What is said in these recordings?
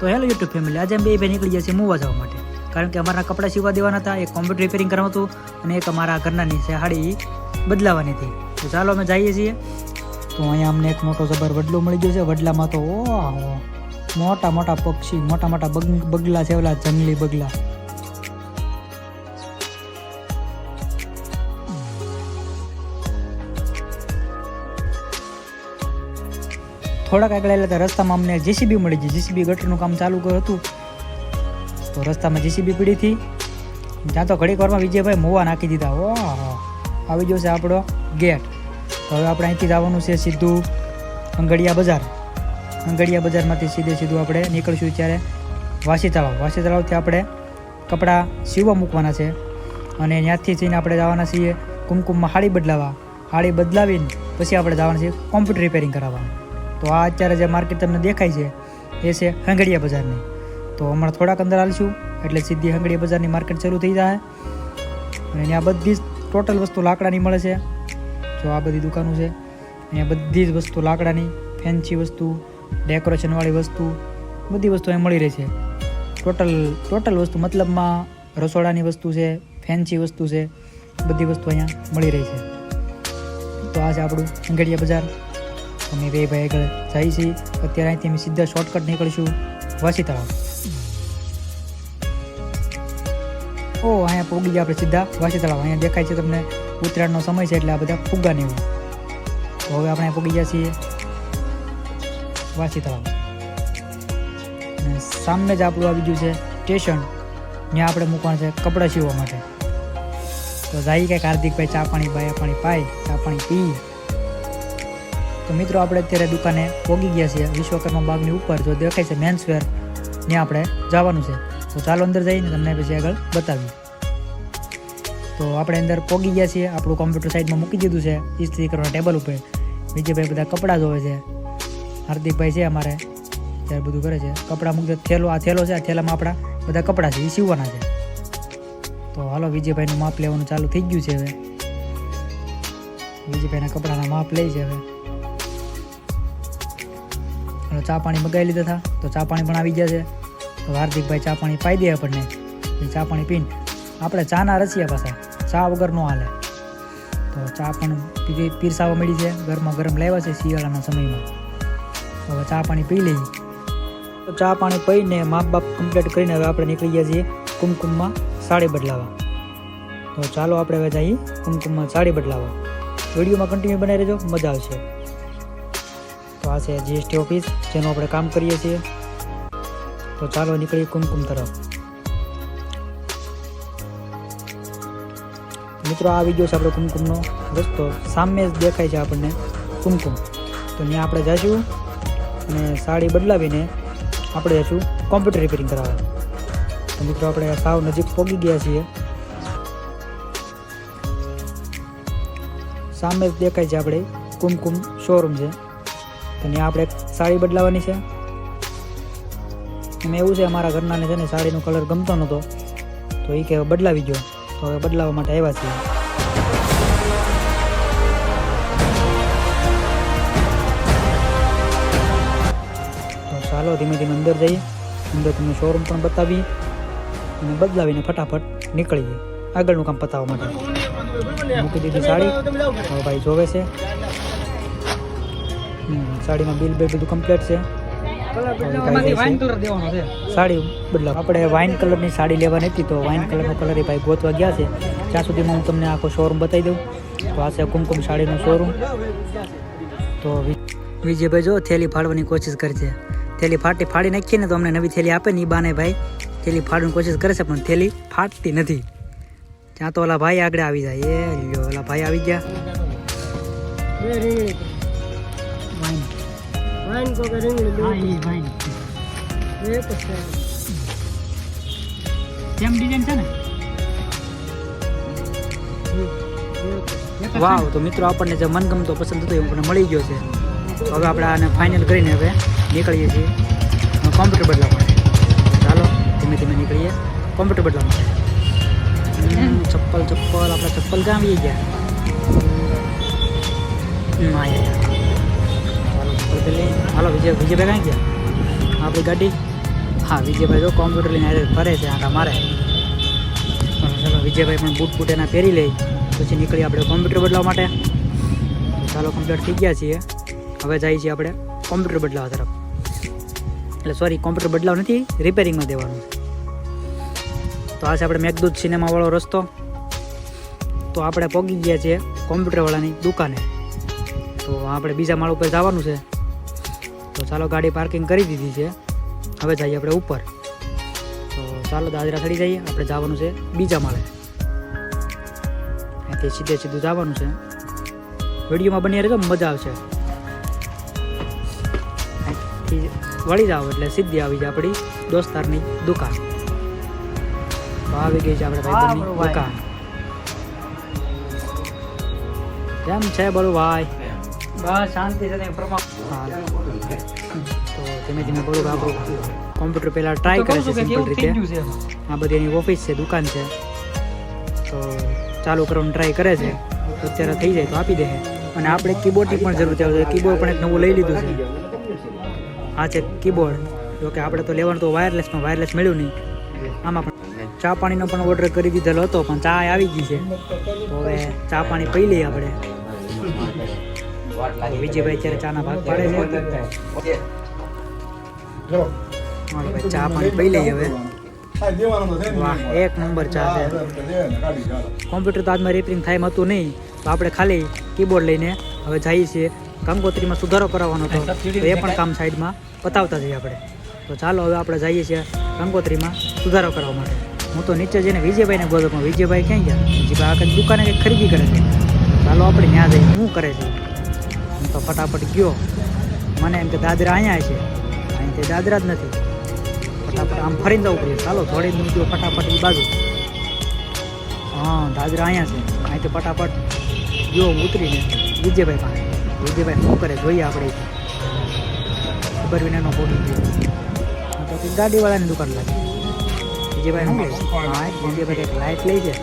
તો hello YouTube family આજે અમે બે ભાઈ નીકળી જશે મૂવા જવા માટે. કારણ કે અમારા કપડાં સીવવા દેવાના હતા, એક કોમ્પ્યુટર રિપેરિંગ કરવાનું હતું અને એક અમારા ઘરનાની સાડી બદલાવાની હતી. તો ચાલો અમે જઈએ છીએ. તો અહીંયા અમને એક મોટો જબર વડલો મળી ગયો છે. વડલામાં તો, ઓહ, મોટા મોટા પક્ષી, મોટા મોટા બગ, બગલા છે ઓલા જંગલી બગલા. થોડાક આગળ એટલે રસ્તામાં અમને જેસીબી મળી ગઈ. જેસીબી ગટરનું કામ ચાલુ હતું. તો રસ્તામાં જેસીબી પડી હતી. ત્યાં તો ઘડીક વારમાં વિજયભાઈ મોવા નાખી દીધા. ઓ આવી ગયો છે આપણો ગેટ. તો હવે આપણે અહીંથી જવાનું છે સીધું અંગડિયા બજાર. અંગડિયા બજારમાંથી સીધે સીધું આપણે નીકળીશું ત્યારે વાસી તળાવ વાસી તળાવથી આપણે કપડાં સીવવા મૂકવાના છે. અને ત્યાંથી જઈને આપણે જવાના છીએ કુમકુમમાં હાડી બદલાવા. હાડી બદલાવીને પછી આપણે જવાના છીએ કોમ્પ્યુટર રિપેરિંગ કરાવવા. તો આ અત્યારે જે માર્કેટ તમને દેખાય છે, એ છે હંગડિયા બજારની. તો હમણાં થોડાક અંદર હાલશું, એટલે સીધી હંગડિયા બજારની માર્કેટ શરૂ થઈ જાય. અને ત્યાં બધી જ ટોટલ વસ્તુ લાકડાની મળે છે. જો આ બધી દુકાનો છે, અહીંયા બધી જ વસ્તુ લાકડાની ફેન્સી વસ્તુ ડેકોરેશનવાળી વસ્તુ, બધી વસ્તુ અહીં મળી રહી છે. ટોટલ ટોટલ વસ્તુ, મતલબમાં રસોડાની વસ્તુ છે ફેન્સી વસ્તુ છે, બધી વસ્તુ અહીંયા મળી રહી છે. તો આ છે આપણું અંગડિયા બજાર. અમે બે ભાઈ આગળ જઈએ છીએ અત્યારે અહીંથી અમે સીધા શોર્ટકટ નીકળીશું. વાસી તળાવ. ઓ, અહીંયા પોગી ગયા આપણે સીધા વાસી તળાવ. અહીંયા દેખાય છે તમને ઉત્તરાયણનો સમય છે એટલે આ બધા ફુગ્ગા ને તો હવે આપણે પોગી ગયા છીએ વાસી તળાવ. અને સામે જ આપણું આવી ગયું છે સ્ટેશન. ત્યાં આપણે મૂકવાનું છે કપડાં સીવવા માટે. તો જાય કંઈક હાર્દિકભાઈ, ચા પાણી, બાયા પાણી પાય, ચા પાણી પી. તો મિત્રો આપણે અત્યારે દુકાને પોગી ગયા છીએ વિશ્વકર્મા બાગની ઉપર. જો દેખાય છે મેન્સ વેર, ત્યાં આપણે જવાનું છે. તો ચાલો અંદર જઈને તમને પછી આગળ બતાવીએ. તો આપણે અંદર પોગી ગયા છીએ, આપણું કોમ્પ્યુટર સાઈડમાં મૂકી દીધું છે ઇસ્ત્રી કરવાના ટેબલ ઉપર. વિજયભાઈ બધા કપડાં ધોવે છે. હાર્દિકભાઈ છે અમારે, ત્યારે બધું કરે છે. કપડાં મૂકી થેલો, આ થેલો છે, આ થેલામાં આપણા બધા કપડાં છે, એ સીવવાના છે. તો હાલો વિજયભાઈનું માપ લેવાનું ચાલુ થઈ ગયું છે હવે. વિજયભાઈના કપડાના માપ લે છે હવે. અને ચા પાણી મગાવી લીધા હતા. તો ચા પાણી પણ આવી ગયા છે. તો હાર્દિકભાઈ ચા પાણી પાઈ દે આપણને. ચા પાણી પીને આપણે ચાના રસિયા પાસે ચા વગર ન હાલે. તો ચા પણ પીરસાવા મળી છે. ગરમા ગરમ લાવ્યા છે શિયાળાના સમયમાં. હવે ચા પાણી પી લઈએ. તો ચા પાણી પીને માપ બાપ કમ્પ્લીટ કરીને હવે આપણે નીકળી ગયા છીએ કુમકુમમાં સાડી બદલાવા. તો ચાલો આપણે હવે જઈએ કુમકુમમાં સાડી બદલાવા. વિડીયોમાં કન્ટિન્યુ બનાવી રહેજો. મજા આવશે. આ છે જીએસટી ઓફિસ, જેનું આપણે કામ કરીએ છીએ. તો ચાલો નીકળીએ કુમકુમ તરફ. મિત્રો, આ આવી ગયો છે આપણે કુમકુમનો. રસ્તો સામે જ દેખાય છે આપણને કુમકુમ. તો ત્યાં આપણે જઈશું અને સાડી બદલાવીને આપણે જઈશું કોમ્પ્યુટર રિપેરિંગ કરાવવા. તો મિત્રો, આપણે સાવ નજીક પહોંચી ગયા છીએ. સામે જ દેખાય છે આપણે કુમકુમ શોરૂમ છે. તો આપણે એક સાડી બદલાવાની છે. એમાં એવું છે, અમારા ઘરનાને છે ને સાડીનો કલર ગમતો નહોતો. તો એ કે બદલાવી ગયો. તો હવે બદલાવવા માટે આવ્યા છીએ. તો ચાલો ધીમે ધીમે અંદર જઈએ. અંદર તમને શોરૂમ પણ બતાવીએ. અને બદલાવીને ફટાફટ નીકળીએ. આગળનું કામ પતાવવા માટે. મૂકી દીધી સાડી. હવે ભાઈ જોવે છે. સાડીમાં બિલ બિલ બધું કમ્પ્લીટ છે. સાડી બદલાવ આપણે વાઇન કલરની સાડી લેવાની હતી તો વાઇન કલરનો કલર એ ભાઈ ગોતવા ગયા છે. ત્યાં સુધીમાં હું તમને આખો શોરૂમ બતાવી દઉં. તો આ છે કુમકુમ સાડીનો શોરૂમ તો વિજયભાઈ જો થેલી ફાડવાની કોશિશ કરે છે. થેલી ફાટી ફાડી નાખીએ ને તો અમને નવી થેલી આપે ને એ બાને ભાઈ. થેલી ફાડવાની કોશિશ કરે છે પણ થેલી ફાટતી નથી. ત્યાં તો ઓલા ભાઈ આગળ આવી જાય. એ ઓલા ભાઈ આવી ગયા. વાઇન વાઈન કો કે રીંગણી હા એ વાઇન એક છે. સેમ ડિઝાઇન છે ને? વાવ તો મિત્રો આપણને જે મનગમતો પસંદ હતો એ આપણને મળી ગયો છે. હવે આપણે આને ફાઇનલ કરીને હવે નીકળીએ છીએ. કોમ્પ્યુટર બદલાવ માટે. ચાલો ધીમે ધીમે નીકળીએ. કોમ્પ્યુટર બદલાવ માટે. ચપ્પલ ચપ્પલ આપણા ચપ્પલ ગામ આવી ગયા. હમ, ચાલો પેલી હાલો, વિજય વિજયભાઈ કાંઈ ગયા? આપણી ગાડી? હા, વિજયભાઈ જો કોમ્પ્યુટર લઈને હારે ફરે છે, આટા મારે. ચાલો, વિજયભાઈ પણ બૂટ બૂટ એના પહેરી લઈ પછી નીકળી આપણે કોમ્પ્યુટર બદલાવા માટે. ચાલો કમ્પ્લીટ થઈ ગયા છીએ. હવે જઈએ છીએ આપણે કોમ્પ્યુટર બદલાવા તરફ. એટલે સોરી કોમ્પ્યુટર બદલાવ નથી રિપેરિંગમાં દેવાનું. તો આ છે આપણે મેઘદૂત સિનેમાવાળો રસ્તો. તો આપણે પહોંચી ગયા છીએ કોમ્પ્યુટરવાળાની દુકાને. તો આપણે બીજા માળ ઉપર જવાનું છે. તો ચાલો ગાડી પાર્કિંગ કરી દીધી છે. હવે જઈએ આપણે ઉપર. તો ચાલો દાદરા ચડી જઈએ. આપણે જવાનું છે બીજા માળે. અહીંથી સીધે સીધું જવાનું છે. વિડીયોમાં બની રહેજો મજા આવશે. અહીંથી વળી જાઓ એટલે સીધી આવી જાય આપણી દોસ્તારની દુકાન. તો આવી ગઈ છે આપણે ભાઈબંધની દુકાન. કેમ છે બળુભાઈ? બસ શાંતિ છે તો ધીમે ધીમે બળું આપણું કોમ્પ્યુટર પહેલાં ટ્રાય કરે છે સિમ્પલ રીતે. આ બધી એની ઓફિસ છે દુકાન છે. તો ચાલુ કરવાનું ટ્રાય કરે છે. અત્યારે થઈ જાય તો આપી દે અને આપણે કીબોર્ડની પણ જરૂર છે. કીબોર્ડ પણ એક નવું લઈ લીધું છે. આ છે કીબોર્ડ જો કે આપણે તો લેવાનું તો વાયરલેસમાં વાયરલેસ મળ્યું નહીં. આમાં પણ ચા પાણીનો પણ ઓર્ડર કરી દીધેલો હતો પણ ચા આવી ગઈ છે. તો હવે ચા પાણી પી લઈએ આપણે. વિજયભાઈ અત્યારે ચાના ભાગ પાડે છે. ચા પાણી પી લઈએ હવે. વાહ એક નંબર ચા છે. કોમ્પ્યુટર તો આજમાં રિપેરિંગ થાય હતું નહીં. તો આપણે ખાલી કીબોર્ડ લઈને હવે જઈએ છીએ. કંકોત્રીમાં સુધારો કરાવવાનો હતો. તો એ પણ કામ સાઈડમાં પતાવતા જઈએ આપણે. તો ચાલો હવે આપણે જઈએ છીએ કંકોત્રીમાં સુધારો કરવા માટે. હું તો નીચે જઈને વિજયભાઈને ગોતો પણ વિજયભાઈ ક્યાં ગયા? વિજયભાઈ આખા દુકાને કંઈક ખરીદી કરે છે. ચાલો આપણે ત્યાં જઈએ શું કરે છે? હું તો ફટાફટ ગયો. મને એમ કે દાદરા અહીંયા છે. અહીં તે દાદરા જ નથી. ફટાફટ આમ ફરીને જવું પડ્યું. ચાલો, થોડી દૂર ગયો ફટાફટ એ બાજુ. હા, દાદરા અહીંયા છે. અહીંથી ફટાફટ ગયો ઉતરીને. વિજયભાઈ પાસે. વિજયભાઈ શું કરે જોઈએ આપણે ખબર વિના નો પહોંચી ગયો તો ગાડીવાળાની દુકાન લાગી. વિજયભાઈ શું હા વિજયભાઈ કંઈક લાઇટ લઈ છે.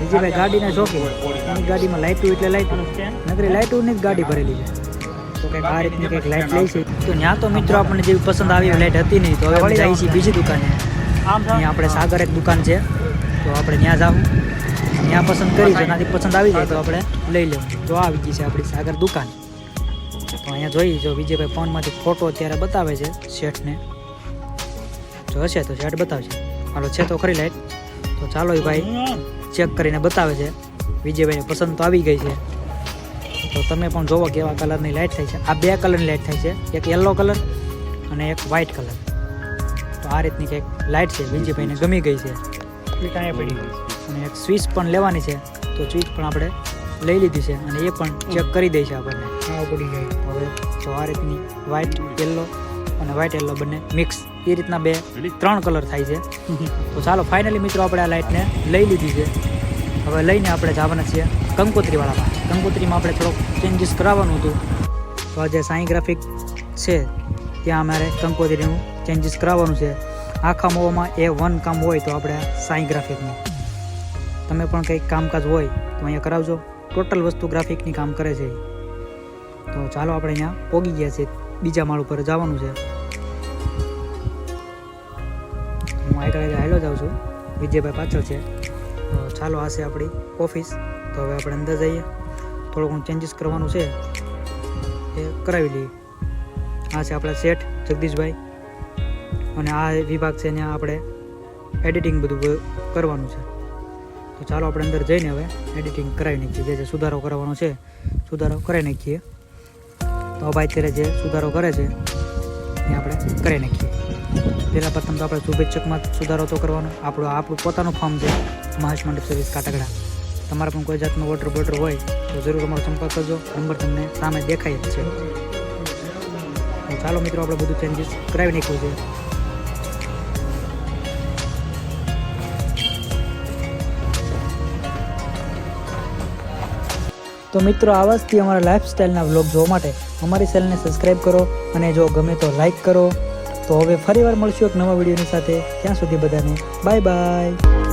વિજયભાઈ ગાડીના શોખીન. એની ગાડીમાં લાઇટું એટલે લાઇટું નકરી લાઇટુની જ ગાડી ભરેલી છે. તો કંઈક આ રીતની કંઈક લાઇટ લઈ છે. તો ત્યાં તો મિત્રો આપણને જેવી પસંદ આવી લાઇટ હતી નહીં તો હવે જઈએ છીએ બીજી દુકાને. અહીંયા આપણે સાગર એક દુકાન છે તો આપણે ત્યાં જાવું ત્યાં પસંદ કરી જેનાથી પસંદ આવી જાય તો આપણે લઈ લેવું. તો આવી ગઈ છે આપણી સાગર દુકાન. તો અહીંયા જોઈએ જો વિજયભાઈ ફોનમાંથી ફોટો અત્યારે બતાવે છે શેઠને. જો હશે તો શેઠ બતાવશે. હાલો છે તો ખરી લાઈટ તો ચાલો ભાઈ ચેક કરીને બતાવે છે. વિજયભાઈને પસંદ તો આવી ગઈ છે. તો તમે પણ જોવો કેવા કલરની લાઇટ થાય છે. આ બે કલરની લાઇટ થાય છે. એક યલો કલર અને એક વ્હાઇટ કલર તો આ રીતની કંઈક લાઇટ છે. વિજયભાઈને ગમી ગઈ છે. અને એક સ્વિચ પણ લેવાની છે. તો સ્વિચ પણ આપણે લઈ લીધી છે અને એ પણ ચેક કરી દે છે આપણને. પડી ગઈ. હવે જો આ રીતની વ્હાઇટ યલો અને વ્હાઇટ યલો બંને મિક્સ એ રીતના બે ત્રણ કલર થાય છે. તો ચાલો ફાઇનલી મિત્રો આપણે આ લાઇટને લઈ લીધી છે. હવે લઈને આપણે જવાના છીએ કંકોત્રીવાળામાં. કંકોત્રીમાં આપણે થોડોક ચેન્જીસ કરાવવાનું હતું. તો આ જે સાઈ ગ્રાફિક છે. ત્યાં અમારે કંકોત્રીનું ચેન્જીસ કરાવવાનું છે. આખા મોવામાં એ વન કામ હોય તો આપણે સાઈ ગ્રાફિકનું તમે પણ કંઈક કામકાજ હોય તો અહીંયા કરાવજો. ટોટલ વસ્તુ ગ્રાફિકની કામ કરે છે. તો ચાલો આપણે અહીંયા પોગી ગયા છીએ. બીજા માળ ઉપર જવાનું છે. હું આગળ આગળ હાલ્યો જાઉં છું. વિજયભાઈ પાછળ છે. તો ચાલો આ છે આપણી ઓફિસ. તો હવે આપણે અંદર જઈએ. થોડું ઘણું ચેન્જીસ કરવાનું છે. એ કરાવી લઈએ. આ છે આપણા શેઠ જગદીશભાઈ. અને આ વિભાગ છે ત્યાં આપણે એડિટિંગ બધું કરવાનું છે. તો ચાલો આપણે અંદર જઈને હવે એડિટિંગ કરાવી નાખીએ. જે જે સુધારો કરવાનો છે, સુધારો કરાવી નાખીએ. તો ભાઈ અત્યારે જે સુધારો કરે છે, એ આપણે કરી નાખીએ. પહેલાં પ્રથમ તો આપણે શુભેચ્છકમાં સુધારો તો કરવાનો. આપણું આપણું પોતાનું ફોર્મ છે. મહેશ મંડપ સર્વિસ કાટાગડા તમારા પણ કોઈ જાતનો ઓર્ડર બોર્ડર હોય, તો જરૂર અમારો સંપર્ક કરજો. નંબર તમને સામે દેખાય જ છે. ચાલો મિત્રો, આપણે બધું ચેન્જીસ કરાવી નાખ્યું છે. તો મિત્રો આવા જ અમારા લાઈફસ્ટાઈલના વ્લોગ જોવા માટે અમારી ચેનલને સબસ્ક્રાઈબ કરો અને જો ગમે તો લાઈક કરો. તો હવે ફરીવાર મળશું એક નવા વિડીયોની સાથે. ત્યાં સુધી બધાને બાય બાય